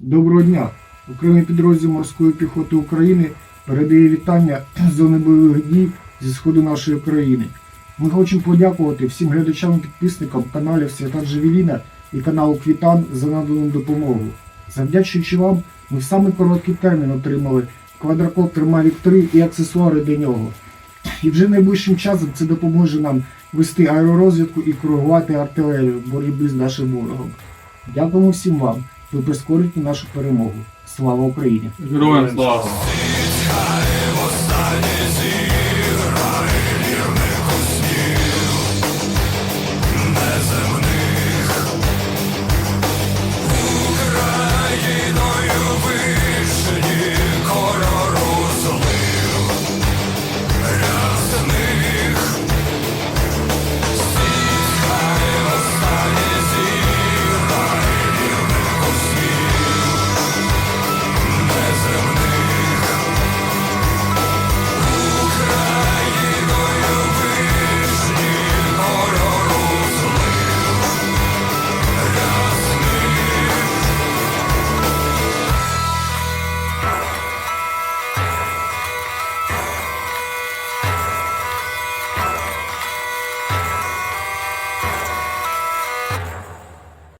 Доброго дня! Окремий підрозділ морської піхоти України передає вітання зони бойових дій зі сходу нашої країни. Ми хочемо подякувати всім глядачам і підписникам каналів Свята Джевеліна і каналу Квітан за надану допомогу. Завдячуючи вам, ми в самий короткий термін отримали квадрокоптер Mavic 3 і аксесуари до нього. І вже найближчим часом це допоможе нам вести аеророзвідку і коригувати артилерію в боротьбі з нашим ворогом. Дякуємо всім вам. Ви прискорите нашу перемогу. Слава Україні! Героям слава!